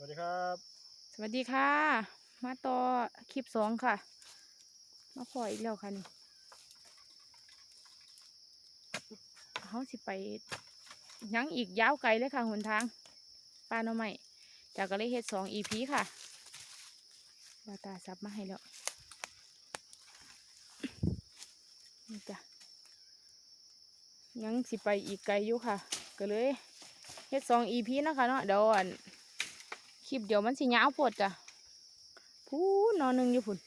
สวัสดีครับ สวัสดีค่ะ มาต่อคลิปสองค่ะ มาพออีกแล้วค่ะนี่เขาสิไปยังอีกยาวไกลเลยค่ะหนทางปลาน่อไม้จากก็เลยเฮ็ดสองอีพีค่ะบาตาซับมาให้แล้วนี่จ้ะยังสิไปอีกไกลอยู่ค่ะ ก็เลยเฮ็ดสองอีพีนะคะเนาะเดี๋ยวอัน คลิปเดี๋ยวมันสิยาวปวดจ้ะพูนนอนหนึ่งอยู่พุ่น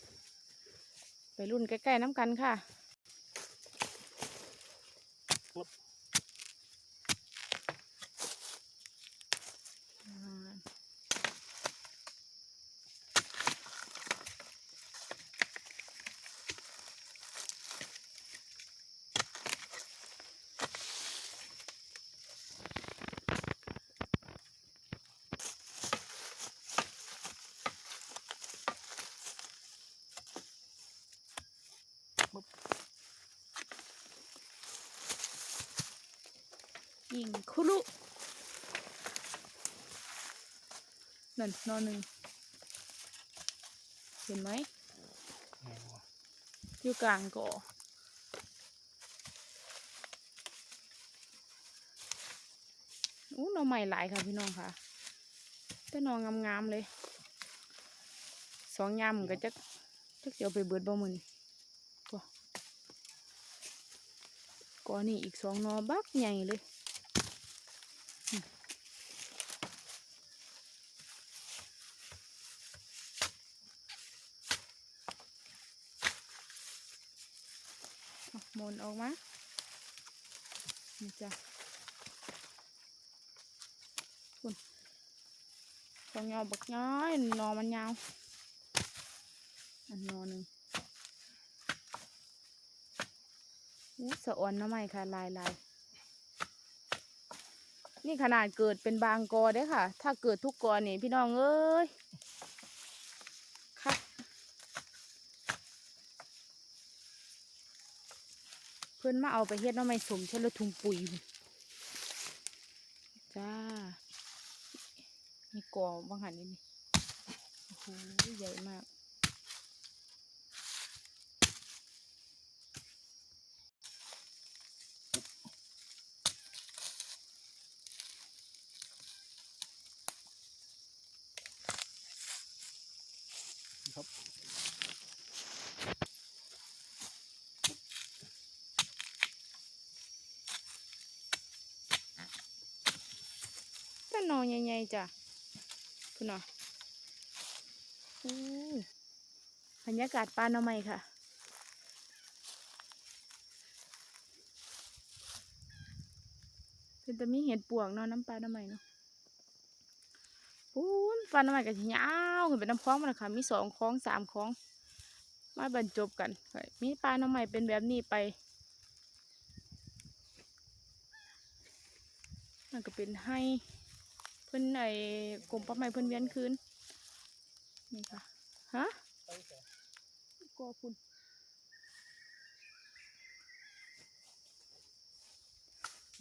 ไปรุ่นใกล้ๆน้ำกันค่ะ ยิงคุรุนั่นนอนหนึ่งเห็นไหมอยู่กลางก่ออู้หน่อใหม่หลายค่ะพี่น้องค่ะ แต่หนองงามๆเลย สองยามมันก็จะจะเสียวไปเบิดบ่มือนตัวก่อนี่อีกสองหนอบักใหญ่เลย อาหมนออกมา นี่จ้ะคุณสองยอบักน้อยนอมันยาวอันนอหนึ่งอู้สะอ่อนน้ำใหม่ค่ะลายลายนี่ขนาดเกิดเป็นบางกอได้ค่ะ ถ้าเกิดทุกกอนี่พี่น้องเอ้ย เพื่อนมาเอาไปเฮ็ดน้ำไม่สมเชลทุงปุ๋ยจ้า มีกอบางหันนี่นี่โอ้โห ใหญ่มาก ใหญ่ๆจ้ะคุณน่ะอู้บรรยากาศปานเอาใหมค่ะเป็นแต่มีเห็ดปวกเนาะน้ำปลาหน้ำใหม่เนาะปูนปลาหน้ำใหม่ก็สิยาวขึ้นเป็นน้ำคลองมาแล้วค่ะ มีสองคลองสามคลอง มาบรรจบกันค่ะมีปลาหน้ำใหม่เป็นแบบนี้ไปนั่นก็เป็นให้ พิ่นไอ้กรมป้าไม้เพิ่นเวียนคืนนี่ค่ะฮะก็คุณ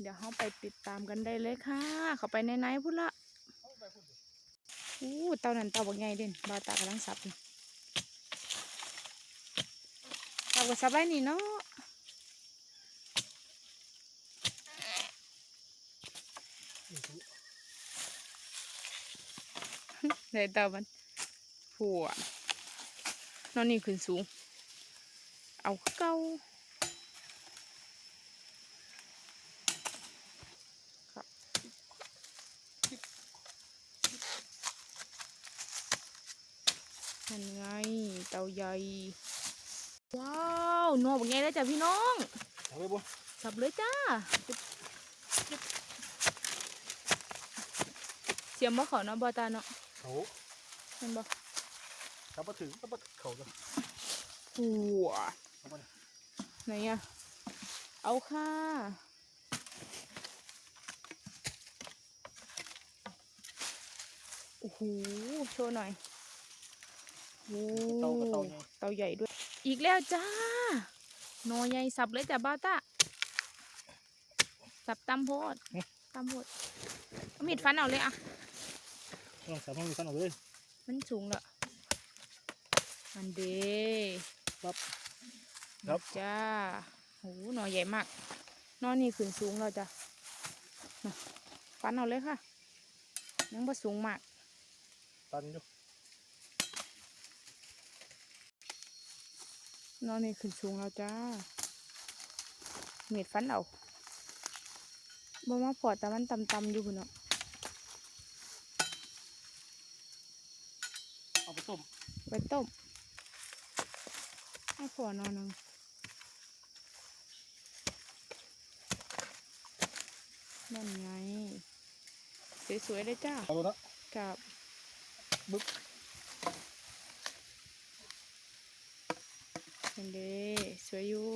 เดี๋ยวเราไปติดตามกันได้เลยค่ะ เข้าไปในไหนๆพุ่นละอู้เต่านั่นเต่าบักใหญ่เด่นบาวตากำลังสับอยู่เต่าก็สับไว้นี่เนาะ เดี๋ยวเต่ามันผัวนอนนี่ขึ้นสูง เอาคือเก้าครับนั่นไง เต่าใหญ่ ว้าวหนวกไงแล้วจ้ะพี่น้องเอาไปบัวสับเลยจ้า เสียมบ่เขาเนาะบอตาเนาะ เขาเห็นบ่ถ้ามาถึงก็มาเขาจะหัวเอามาไหนอะเอาค่ะโอ้โหโชว์หน่อยโอ้เตากระเตาไงเตาใหญ่ด้วย อีกแล้วจ้าหนอใหญ่สับเลยจ้ะบ้าวตาสับตำโพดตำโพดเอามีดฟันเอาเลยอะโอ้ ลองสามห้องมีฟันออกเลยมันสูงละอันเดครับครับจ้าโหหน่อใหญ่มากหนอนี่ขึ้นสูงแล้วจ้ะน่ะฟันเอาเลยค่ะ ยังบ่สูงมาก ตันอยู่หนอนี่ขึ้นสูงแล้วจ้าเม็ดฟันเอาบ่มาพอแต่มันต่ำๆอยู่พุ่นเนาะ เอาไป ต้มไปต้มให้พอหนอนหนึงนั่นไง สวยๆเลยจ้าเอาดูนะกับบึ๊บเห็นเด้สวยอยู่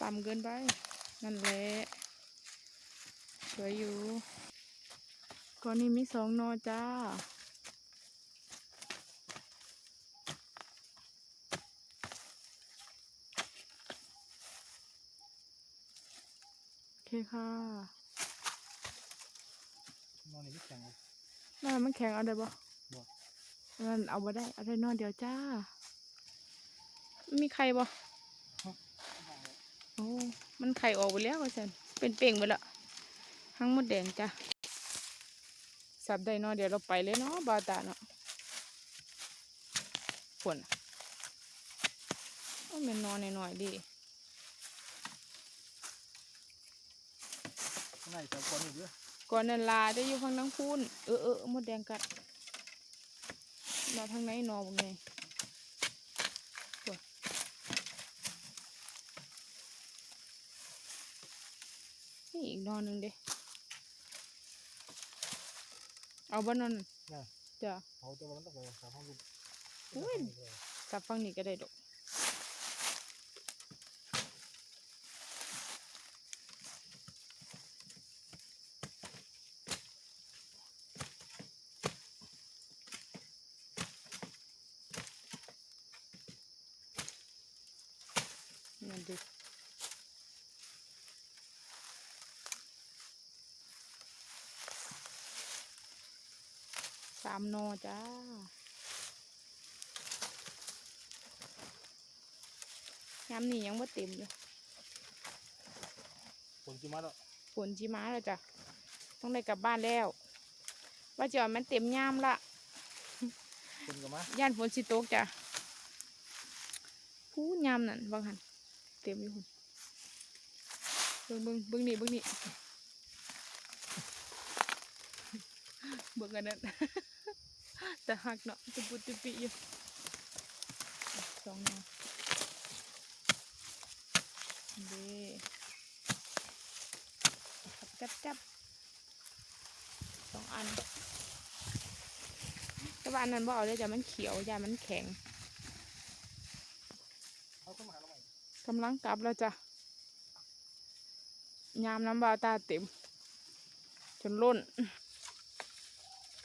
ต่ำเกินไป นั่นแหละ สวยอยู่ ก่อนนี้มีสองหนอจ้าโอเคค่ะนอนนี่ไม่แข็งเลยน่ามันแข็งเอาได้บ่บ่นั่นเอาบ่ได้เอาได้นอนเดียวจ้า มีไข่บ่โอ้ มันไข่ออกไปแล้วว่าซั่นเป็นเป่งไปและทั้งหมดแดงจ้ะ สับได้เนอนเดี๋ยวเราไปเลยเนาะบาวตาเนาะฝนโอ้แมันนอนหน่อยๆดิข้างในแต่ก่อนนี่เยอะก่อนนั้นลาได้อยู่ข้างนังพูนเออเออหมดแดงกัดนอนทางไหนนอนบ่ไงฝนนี่อีกนอนหนึ่งเด้ เอาบ้านนอนน่ะ จ้ะเอาแต่ว่ามันต้องไปสามห้องลูก อุ้ย กลับฟังนี่ก็ได้ดอกามโนอจ้าย้ำนี่ยังบ่เต็มอยู่ฝนจิมาแล้วฝนจิมาแล้วจ้ะ ต้องได้กลับบ้านแล้ว ว่าจะเอามันเต็มย่ามละฝนก็มาย่านฝนสิตกจ้ะพูดยามนั่นบางหันเต็มอยู่หุ่นเบิ่งเบิ่งเบิ่งนี่เบิ่งนี่ เบิ่งอันนั้นแต่หักเนาะตุปุตุปิอยู่สองเนาะเด้จับจับจับสองอันแต่ว่าอันนั้นบ่เอาเลยจ้ะมันเขียวจ้ะมันแข็งกำลังกลับแล้วจ้ะยามน้ำบาตาเต็ม จนล้น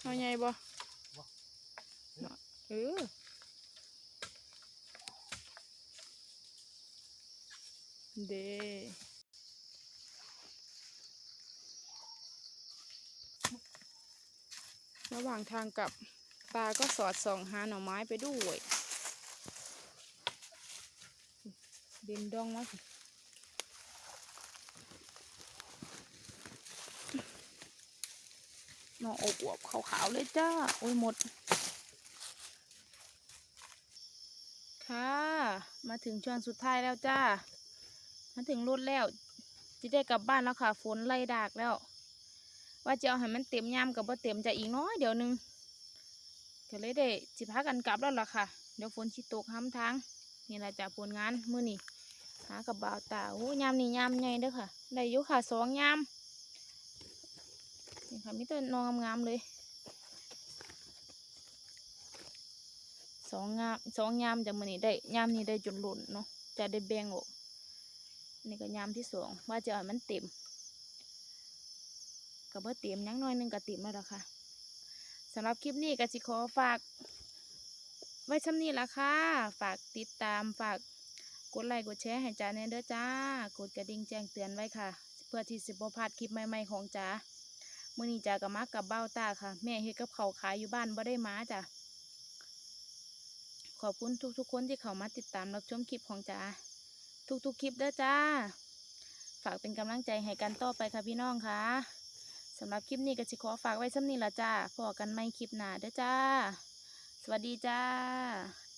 เอาไงบ่เนาะเออเดระหว่างทางกลับตาก็สอดส่องหาหน่อไม้ไปด้วยเด่นดองมาสิ หน่ออบอวบขาวๆเลยจ้า โอ้ยหมด ค่ะ มาถึงช่วงสุดท้ายแล้วจ้า มาถึงรถแล้วจะได้กลับบ้านแล้วค่ะฝนไล่ดากแล้ว ว่าจะเอาให้มันเต็มยามกับว่าเต็มจะอีกน้อยเดี๋ยวนึงก็เลยได้สิพากันกลับแล้วล่ะค่ะ เดี๋ยวฝนชิตกห้ำทางนี่แหละจากผลงานมื้อนี้หากับบ่าวตาโอ้ยามนี่ยามใหญ่เด้อค่ะ ได้ยู่ค่ะสองยาม นี่ค่ะมีแต่นองงามๆเลยสองงามสองยามจากมื้อนี้ได้ยามนี้ได้จนหล่นเนาะจะได้แบ่งออกนี่ก็ยามที่สองว่าจะเอามันเต็มกับว่าเต็มยังน้อยนึงก็เต็มแล้วล่ะค่ะสำหรับคลิปนี้ก็สิขอฝาก ไว้ช่ำนี้ละค่ะ ฝากติดตามฝากกดไลค์กดแชร์ให้จ้าแน่เด้อจ้ากดกระดิ่งแจ้งเตือนไว้ค่ะ เพื่อที่สิบพลาดคลิปใหม่ๆของจ้า มื้อนี้จาก็มากับเบ้าตาค่ะ แม่เฮ็ดกับเขาขายอยู่บ้านบ่ได้มาจ้ะขอบคุณทุกๆคนที่เข้ามาติดตามรับชมคลิปของจ้าทุกๆคลิปเด้อจ้า ฝากเป็นกำลังใจให้กันต่อไปค่ะพี่น้องค่ะสำหรับคลิปนี้ก็สิขอฝากไว้ซ้ำนี้ละจ้าพอกันไม่คลิปหน้าเด้อจ้า สวัสดีจ้า